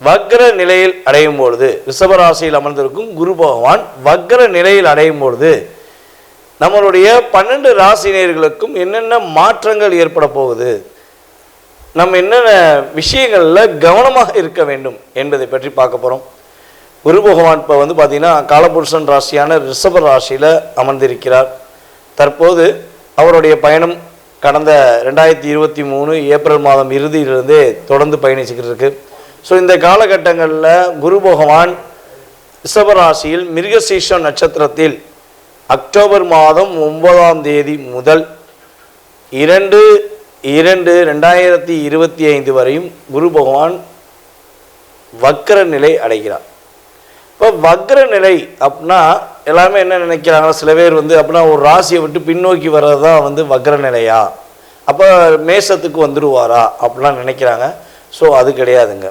வக்ர நிலையில் அடையும் பொழுது ரிஷபராசியில் அமர்ந்திருக்கும் குரு பகவான் வக்ர நிலையில் அடையும் பொழுது நம்மளுடைய பன்னெண்டு ராசினியர்களுக்கும் என்னென்ன மாற்றங்கள் ஏற்பட போகுது நம்ம என்னென்ன விஷயங்களில் கவனமாக இருக்க வேண்டும் என்பதை பற்றி பார்க்க போகிறோம் குரு பகவான் இப்போ வந்து பார்த்திங்கன்னா காலபுருஷன் ராசியான ரிஷப ராசியில் அமர்ந்திருக்கிறார். தற்போது அவருடைய பயணம் கடந்த ரெண்டாயிரத்தி இருபத்தி மூணு ஏப்ரல் மாதம் இறுதியிலிருந்தே தொடர்ந்து பயணிச்சுக்கிட்டு இருக்குது ஸோ இந்த காலகட்டங்களில் குரு பகவான் ரிஷபராசியில் மிருகசீஷம் நட்சத்திரத்தில் அக்டோபர் மாதம் ஒன்பதாம் தேதி முதல் இரண்டு இரண்டு ரெண்டாயிரத்தி இருபத்தி ஐந்து வரையும் குரு பகவான் வக்கர நிலை அடைகிறார். இப்போ வக்ர நிலை அப்படின்னா எல்லாமே என்ன நினைக்கிறாங்க? சில பேர் வந்து அப்படின்னா ஒரு ராசியை விட்டு பின்னோக்கி வர்றது தான் வந்து வக்ர நிலையா? அப்போ மேசத்துக்கு வந்துடுவாரா அப்படிலாம் நினைக்கிறாங்க. ஸோ அது கிடையாதுங்க.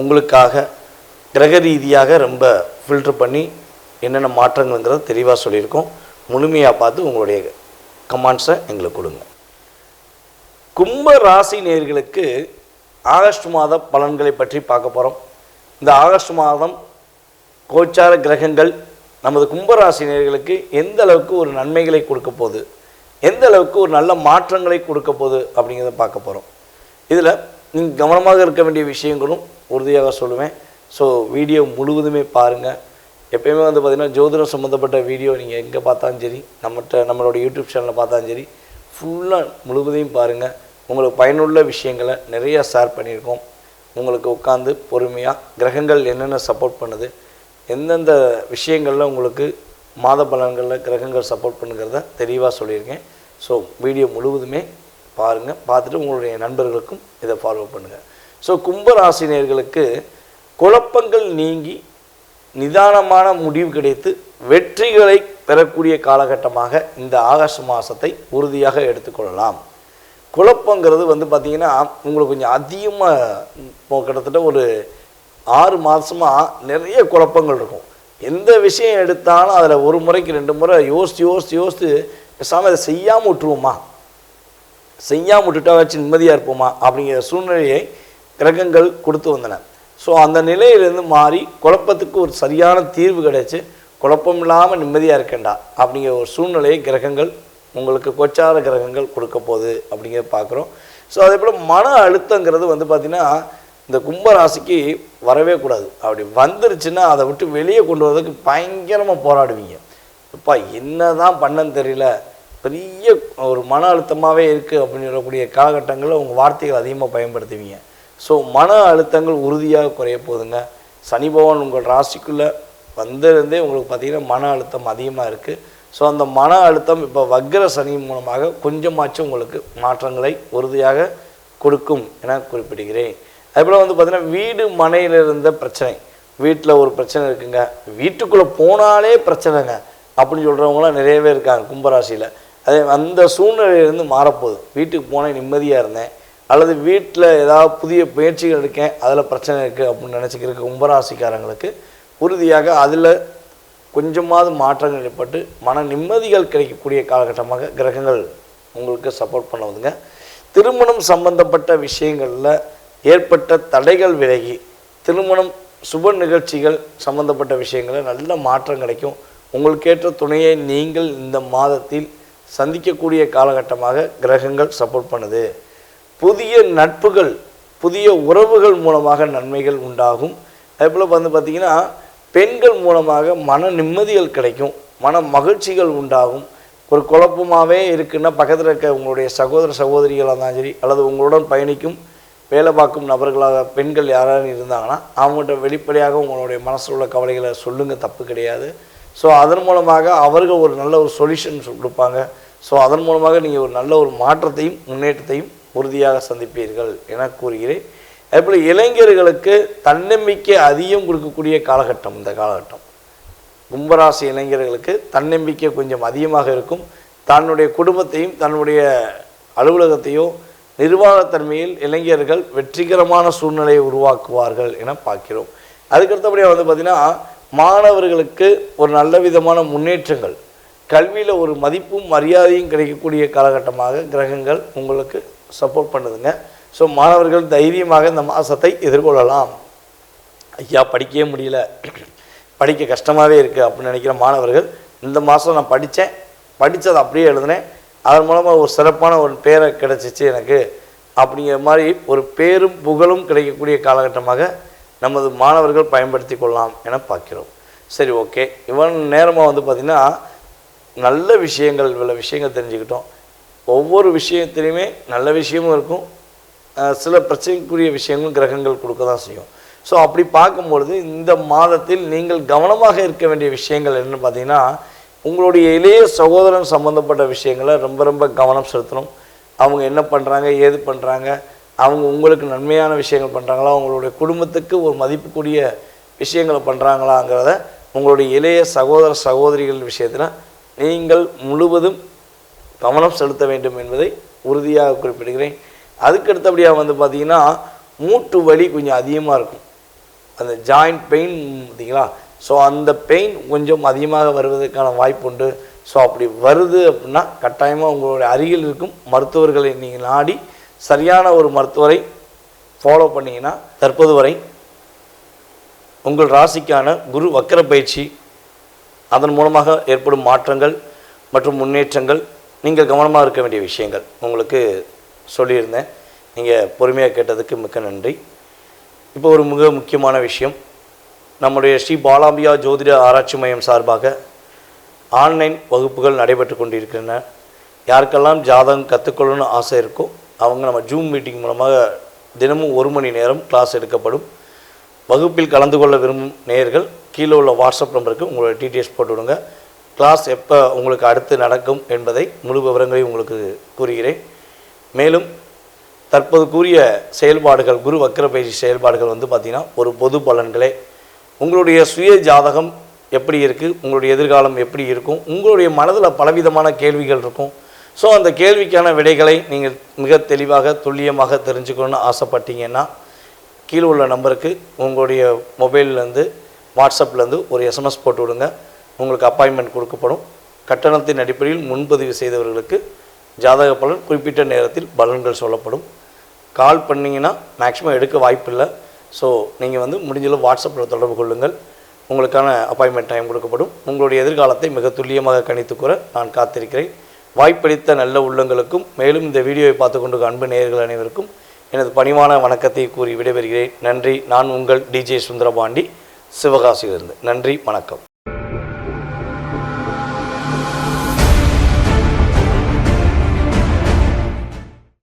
உங்களுக்காக கிரக ரீதியாக ரொம்ப ஃபில்டர் பண்ணி என்னென்ன மாற்றங்கள்ங்கிறத தெளிவாக சொல்லியிருக்கோம். முழுமையாக பார்த்து உங்களுடைய கமாண்ட்ஸை எங்களுக்கு கொடுங்க. கும்ப ராசி நேர்களுக்கு ஆகஸ்ட் மாத பலன்களை பற்றி பார்க்க போகிறோம் இந்த ஆகஸ்ட் மாதம் கோச்சார கிரகங்கள் நமது கும்பராசி நேர்களுக்கு எந்த அளவுக்கு ஒரு நன்மைகளை கொடுக்க போகுது எந்த அளவுக்கு ஒரு நல்ல மாற்றங்களை கொடுக்க போகுது அப்படிங்கிறத பார்க்க போகிறோம் இதில் நீங்கள் கவனமாக இருக்க வேண்டிய விஷயங்களும் உறுதியாக சொல்லுவேன். ஸோ வீடியோ முழுவதுமே பாருங்கள் எப்பயுமே வந்து பார்த்திங்கன்னா ஜோதிடம் சம்மந்தப்பட்ட வீடியோ நீங்கள் எங்கே பார்த்தாலும் சரி நம்மகிட்ட நம்மளோட யூடியூப் சேனலில் பார்த்தாலும் சரி ஃபுல்லாக முழுவதையும் பாருங்கள் உங்களுக்கு பயனுள்ள விஷயங்களை நிறையா ஷேர் பண்ணியிருக்கோம். உங்களுக்கு உட்காந்து பொறுமையாக கிரகங்கள் என்னென்ன சப்போர்ட் பண்ணுது எந்தெந்த விஷயங்களில் உங்களுக்கு மாத பலன்களில் கிரகங்கள் சப்போர்ட் பண்ணுங்கிறத தெளிவாக சொல்லியிருக்கேன். ஸோ வீடியோ முழுவதுமே பாருங்கள் பார்த்துட்டு உங்களுடைய நண்பர்களுக்கும் இதை ஃபாலோ பண்ணுங்கள் ஸோ கும்பராசினியர்களுக்கு குழப்பங்கள் நீங்கி நிதானமான முடிவு கிடைத்து வெற்றிகளை பெறக்கூடிய காலகட்டமாக இந்த ஆகஸ்ட் மாதத்தை உறுதியாக எடுத்துக்கொள்ளலாம். குழப்பங்கிறது வந்து பார்த்திங்கன்னா உங்களுக்கு கொஞ்சம் அதிகமாக இப்போ கிட்டத்தட்ட ஒரு ஆறு மாதமாக நிறைய குழப்பங்கள் இருக்கும். எந்த விஷயம் எடுத்தாலும் அதில் ஒரு முறைக்கு ரெண்டு முறை யோசித்து யோசித்து யோசித்து பேசாமல் அதை செய்யாமல் விட்டுருவோமா? செய்யாமல் விட்டுட்டா வச்சு நிம்மதியாக இருப்போமா அப்படிங்கிற சூழ்நிலையை கிரகங்கள் கொடுத்து வந்தன. ஸோ அந்த நிலையிலேருந்து மாறி குழப்பத்துக்கு ஒரு சரியான தீர்வு கிடைச்சி குழப்பம் இல்லாமல் நிம்மதியாக இருக்கேன்டா அப்படிங்கிற ஒரு சூழ்நிலையை கிரகங்கள் உங்களுக்கு கொச்சார கிரகங்கள் கொடுக்க போகுது அப்படிங்கிறத பார்க்குறோம். ஸோ அதே போல் மன அழுத்தங்கிறது வந்து பார்த்திங்கன்னா இந்த கும்பராசிக்கு வரவே கூடாது. அப்படி வந்துருச்சுன்னா அதை விட்டு வெளியே கொண்டு வரதுக்கு பயங்கரமாக போராடுவீங்க. அப்பா என்ன தான் பண்ணன்னு தெரியல. பெரிய ஒரு மன அழுத்தமாகவே இருக்குது அப்படின்னு சொல்லக்கூடிய காலகட்டங்களில் உங்கள் வார்த்தைகள் அதிகமாக பயன்படுத்துவீங்க. ஸோ மன அழுத்தங்கள் உறுதியாக குறைய போதுங்க சனி பகவான் உங்கள் ராசிக்குள்ளே வந்திருந்தே உங்களுக்கு பார்த்திங்கன்னா மன அழுத்தம் அதிகமாக இருக்குது ஸோ அந்த மன அழுத்தம் இப்போ வக்ர சனி மூலமாக கொஞ்சமாச்சும் உங்களுக்கு மாற்றங்களை உறுதியாக கொடுக்கும் என குறிப்பிடுகிறேன். அதுபோல் வந்து பார்த்திங்கன்னா வீடு மனையில் இருந்த பிரச்சனை. வீட்டில் ஒரு பிரச்சனை இருக்குங்க. வீட்டுக்குள்ளே போனாலே பிரச்சனைங்க. அப்படின்னு சொல்கிறவங்களாம் நிறையவே இருக்காங்க கும்பராசியில். அதே அந்த சூழ்நிலையிலேருந்து மாறப்போகுது. வீட்டுக்கு போனேன் நிம்மதியாக இருந்தேன். அல்லது வீட்டில் ஏதாவது புதிய முயற்சிகள் இருக்கேன் அதில் பிரச்சனை இருக்குது அப்படின்னு நினச்சிக்கிற கும்பராசிக்காரங்களுக்கு உறுதியாக அதில் கொஞ்சமாவது மாற்றங்கள் ஏற்பட்டு மன நிம்மதிகள் கிடைக்கக்கூடிய காலகட்டமாக கிரகங்கள் உங்களுக்கு சப்போர்ட் பண்ணுவதுங்க. திருமணம் சம்பந்தப்பட்ட விஷயங்களில் ஏற்பட்ட தடைகள் விலகி திருமணம் சுப நிகழ்ச்சிகள் சம்பந்தப்பட்ட விஷயங்களில் நல்ல மாற்றம் கிடைக்கும். உங்களுக்கேற்ற துணையை நீங்கள் இந்த மாதத்தில் சந்திக்கக்கூடிய காலகட்டமாக கிரகங்கள் சப்போர்ட் பண்ணுது. புதிய நட்புகள் புதிய உறவுகள் மூலமாக நன்மைகள் உண்டாகும். அதேபோல் வந்து பார்த்திங்கன்னா பெண்கள் மூலமாக மன நிம்மதிகள் கிடைக்கும் மன மகிழ்ச்சிகள் உண்டாகும். ஒரு குழப்பமாகவே இருக்குன்னா பக்கத்தில் இருக்க உங்களுடைய சகோதர சகோதரிகளாக இருந்தாலும் சரி அல்லது உங்களுடன் பயணிக்கும் வேலை பார்க்கும் நபர்களாக பெண்கள் யாராவது இருந்தாங்கன்னா அவங்கள்ட்ட வெளிப்படையாக உங்களுடைய மனசில் உள்ள கவலைகளை சொல்லுங்கள் தப்பு கிடையாது. ஸோ அதன் மூலமாக அவர்கள் ஒரு நல்ல ஒரு சொல்யூஷன் கொடுப்பாங்க. ஸோ அதன் மூலமாக நீங்கள் ஒரு நல்ல ஒரு மாற்றத்தையும் முன்னேற்றத்தையும் உறுதியாக சந்திப்பீர்கள் என கூறுகிறேன். அதேபோல் இளைஞர்களுக்கு தன்னம்பிக்கை அதிகம் கொடுக்கக்கூடிய காலகட்டம் இந்த காலகட்டம். கும்பராசி இளைஞர்களுக்கு தன்னம்பிக்கை கொஞ்சம் அதிகமாக இருக்கும். தன்னுடைய குடும்பத்தையும் தன்னுடைய அலுவலகத்தையோ நிர்வாகத்தன்மையில் இளைஞர்கள் வெற்றிகரமான சூழ்நிலையை உருவாக்குவார்கள் என பார்க்கிறோம். அதுக்கடுத்தபடியாக வந்து பார்த்திங்கன்னா மாணவர்களுக்கு ஒரு நல்ல விதமான முன்னேற்றங்கள். கல்வியில் ஒரு மதிப்பும் மரியாதையும் கிடைக்கக்கூடிய காலகட்டமாக கிரகங்கள் உங்களுக்கு சப்போர்ட் பண்ணுதுங்க. ஸோ மாணவர்கள் தைரியமாக இந்த மாதத்தை எதிர்கொள்ளலாம். ஐயா படிக்கவே முடியல. படிக்க கஷ்டமாகவே இருக்குது அப்படின்னு நினைக்கிற மாணவர்கள் இந்த மாதம் நான் படித்தேன் படித்ததை அப்படியே எழுதினேன். அதன் மூலமாக ஒரு சிறப்பான ஒரு பேரை கிடச்சிச்சு எனக்கு. அப்படிங்கிற மாதிரி ஒரு பேரும் புகழும் கிடைக்கக்கூடிய காலகட்டமாக நமது மாணவர்கள் பயன்படுத்தி கொள்ளலாம் என பார்க்கிறோம். சரி ஓகே. இவன் நேரமாக வந்து பார்த்திங்கன்னா நல்ல விஷயங்கள் இவ்வளோ விஷயங்கள் தெரிஞ்சுக்கிட்டோம். ஒவ்வொரு விஷயத்துலையுமே நல்ல விஷயமும் இருக்கும். சில பிரச்சனைக்குரிய விஷயங்களும் கிரகங்கள் கொடுக்க தான் செய்யும். ஸோ அப்படி பார்க்கும்பொழுது இந்த மாதத்தில் நீங்கள் கவனமாக இருக்க வேண்டிய விஷயங்கள் என்னன்னு பார்த்தீங்கன்னா உங்களுடைய இளைய சகோதரன் சம்மந்தப்பட்ட விஷயங்களை ரொம்ப ரொம்ப கவனம் செலுத்தணும். அவங்க என்ன பண்ணுறாங்க ஏது பண்ணுறாங்க அவங்க உங்களுக்கு நன்மையான விஷயங்கள் பண்ணுறாங்களா அவங்களுடைய குடும்பத்துக்கு ஒரு மதிப்புக்குரிய விஷயங்களை பண்ணுறாங்களாங்கிறத உங்களுடைய இளைய சகோதர சகோதரிகள் விஷயத்தில் நீங்கள் முழுவதும் கவனம் செலுத்த வேண்டும் என்பதை உறுதியாக குறிப்பிடுகிறேன். அதுக்கு அடுத்தபடியாக வந்து பார்த்திங்கன்னா மூட்டு வலி கொஞ்சம் அதிகமாக இருக்கும். அந்த ஜாயிண்ட் பெயின் பார்த்தீங்களா? ஸோ அந்த பெயின் கொஞ்சம் அதிகமாக வருவதற்கான வாய்ப்பு உண்டு. ஸோ அப்படி வருது அப்படின்னா கட்டாயமாக உங்களுடைய அருகில் இருக்கும் மருத்துவர்களை நீங்கள் நாடி சரியான ஒரு மருத்துவரை ஃபாலோ பண்ணிங்கன்னா தற்போது வரை உங்கள் ராசிக்கான குரு வக்கர பயிற்சி அதன் மூலமாக ஏற்படும் மாற்றங்கள் மற்றும் முன்னேற்றங்கள் நீங்கள் கவனமாக இருக்க வேண்டிய விஷயங்கள். உங்களுக்கு சொல்லியிருந்தேன். நீங்கள் பொறுமையாக கேட்டதுக்கு மிக்க நன்றி. இப்போ ஒரு மிக முக்கியமான விஷயம். நம்முடைய ஸ்ரீ பாலாம்பியா ஜோதிட ஆராய்ச்சி மையம் சார்பாக ஆன்லைன் வகுப்புகள் நடைபெற்று கொண்டிருக்கின்றன. யாருக்கெல்லாம் ஜாதகம் கற்றுக்கொள்ளணும்னு ஆசை இருக்கோ அவங்க நம்ம ஜூம் மீட்டிங் மூலமாக தினமும் ஒரு மணி நேரம் கிளாஸ் எடுக்கப்படும். வகுப்பில் கலந்து கொள்ள விரும்பும் நேயர்கள் கீழே உள்ள வாட்ஸ்அப் நம்பருக்கு உங்களோட டீட்டெயில்ஸ் போட்டு விடுங்க கிளாஸ் எப்போ உங்களுக்கு அடுத்து நடக்கும் என்பதை முழு விவரங்களை உங்களுக்கு கூறுகிறேன். மேலும் தற்போது கூறிய செயல்பாடுகள் குரு வக்கர பயிற்சி செயல்பாடுகள் வந்து பார்த்திங்கன்னா ஒரு பொது பலன்களே. உங்களுடைய சுய ஜாதகம் எப்படி இருக்குது உங்களுடைய எதிர்காலம் எப்படி இருக்கும்? உங்களுடைய மனதில் பலவிதமான கேள்விகள் இருக்கும். ஸோ அந்த கேள்விக்கான விடைகளை நீங்கள் மிக தெளிவாக துல்லியமாக தெரிஞ்சுக்கணும்னு ஆசைப்பட்டீங்கன்னா கீழே உள்ள நம்பருக்கு உங்களுடைய மொபைல்லேருந்து வாட்ஸ்அப்லேருந்து ஒரு எஸ்எம்எஸ் போட்டு விடுங்க. உங்களுக்கு அப்பாயின்மெண்ட் கொடுக்கப்படும். கட்டணத்தின் அடிப்படையில் முன்பதிவு செய்தவர்களுக்கு ஜாதக பலன் குறிப்பிட்ட நேரத்தில் பலன்கள் சொல்லப்படும். கால் பண்ணிங்கன்னா மேக்ஸிமம் எடுக்க வாய்ப்பில்லை. ஸோ நீங்கள் வந்து முடிஞ்சளவு வாட்ஸ்அப்பில் தொடர்பு கொள்ளுங்கள். உங்களுக்கான அப்பாயின்மெண்ட் டைம் கொடுக்கப்படும். உங்களுடைய எதிர்காலத்தை மிக துல்லியமாக கணித்து கூற நான் காத்திருக்கிறேன். வாய்ப்பளித்த நல்ல உள்ளங்களுக்கும் மேலும் இந்த வீடியோவை பார்த்து கொண்டு அன்பு நேயர்கள் அனைவருக்கும் எனது பணிவான வணக்கத்தை கூறி விடைபெறுகிறேன். நன்றி. நான் உங்கள் டிஜே சுந்தரபாண்டி. சிவகாசியிலிருந்து. நன்றி. வணக்கம்.